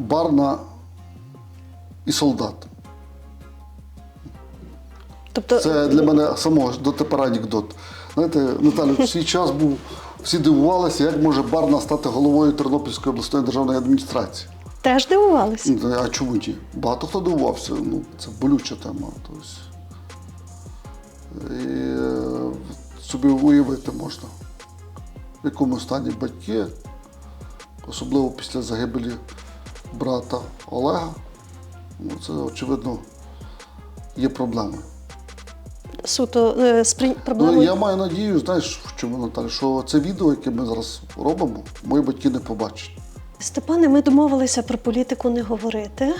барна і солдат. Тобто, Це для мене самого дотепер анекдот. Знаєте, Наталю, в свій час був, всі дивувалися, як може барна стати головою Тернопільської обласної державної адміністрації. теж дивувалися. Ну, А чому ні? Багато хто дивувався. Ну, це болюча тема. Тобто, і е, собі уявити можна, в якому стані батьки, особливо після загибелі брата Олега. Ну, це, очевидно, є проблеми. Суто е, з при- Ну, я маю надію, знаєш, в чому Наталя, що це відео, яке ми зараз робимо, мої батьки не побачать. Степане, ми домовилися про політику не говорити.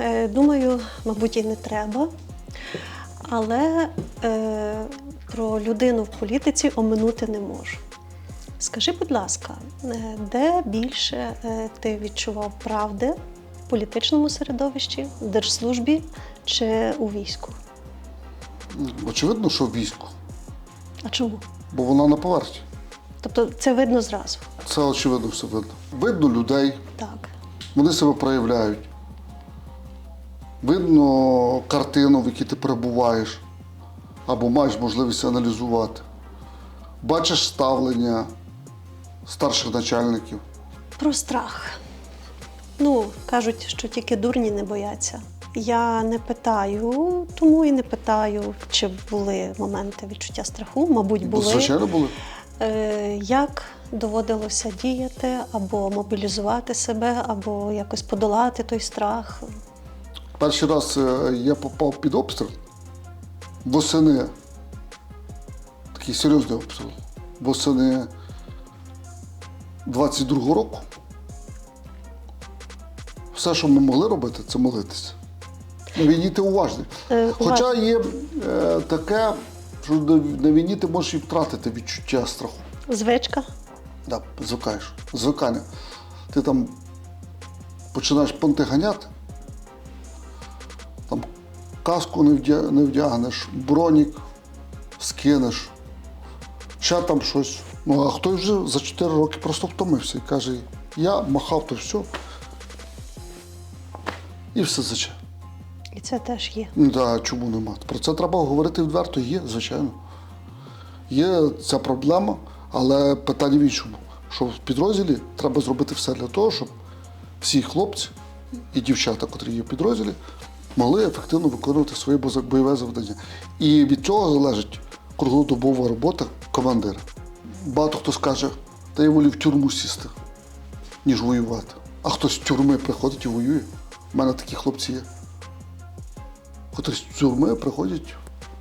Е, Думаю, мабуть, і не треба. Але е, про людину в політиці оминути не можу. Скажи, будь ласка, е, де більше е, ти відчував правди в політичному середовищі, в держслужбі чи у війську? Очевидно, що в війську, А чому? бо вона на поверхні. Тобто це видно зразу. Це очевидно все видно. Видно людей, Так. вони себе проявляють. Видно картину, в якій ти перебуваєш, або маєш можливість аналізувати. Бачиш ставлення старших начальників. Про страх. Ну, кажуть, що тільки дурні не бояться. Я не питаю, тому і не питаю, чи були моменти відчуття страху. Мабуть, були. звичайно, були. Е, як доводилося діяти, або мобілізувати себе, або якось подолати той страх. Перший раз е, я попав під обстріл восени. Такий серйозний обстріл. Восени 22-го року. Все, що ми могли робити, це молитися. На війні ти уважний. Е, Хоча є е, таке, що на війні ти можеш і втратити відчуття страху. Звичка. Да, звикаєш. Звикання. Ти там починаєш понти ганяти, там каску не вдягнеш, бронік скинеш, ще там щось. Ну, а хтось вже за 4 роки просто втомився і каже, я махав то все. І все заче. І це теж є. Ну, да, чому нема? Про це треба говорити відверто. Є, звичайно. Є ця проблема, але питання в іншому. Що в підрозділі треба зробити все для того, щоб всі хлопці і дівчата, котрі є в підрозділі, могли ефективно виконувати своє бойове завдання. І від цього залежить круглодобова робота командира. Багато хто скаже, та я волі в тюрму сісти, ніж воювати. А хтось з тюрми приходить і воює. У мене такі хлопці є котрі з тюрми приходять,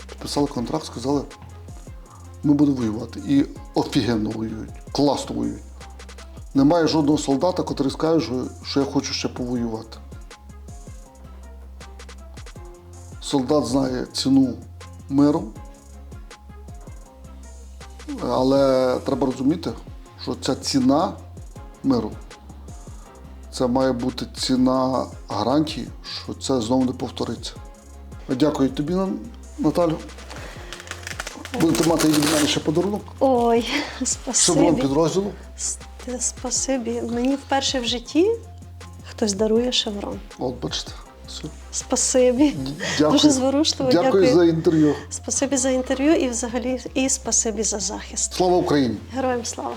підписали контракт, сказали, ми будемо воювати. І офігенно воюють, класно воюють. Немає жодного солдата, котрий скаже, що я хочу ще повоювати. Солдат знає ціну миру, але треба розуміти, що ця ціна миру це має бути ціна гарантії, що це знову не повториться. Дякую тобі, Наталю. Будете мати від мене ще подарунок. Ой, спасибі. підрозділу. Спасибі. Мені вперше в житті хтось дарує шеврон. От, бачите. Спасибі. Дякую. Дуже зворушливо. Дякую, Дякую. за інтерв'ю. Спасибі за інтерв'ю і взагалі і спасибі за захист. Слава Україні! Героям слава!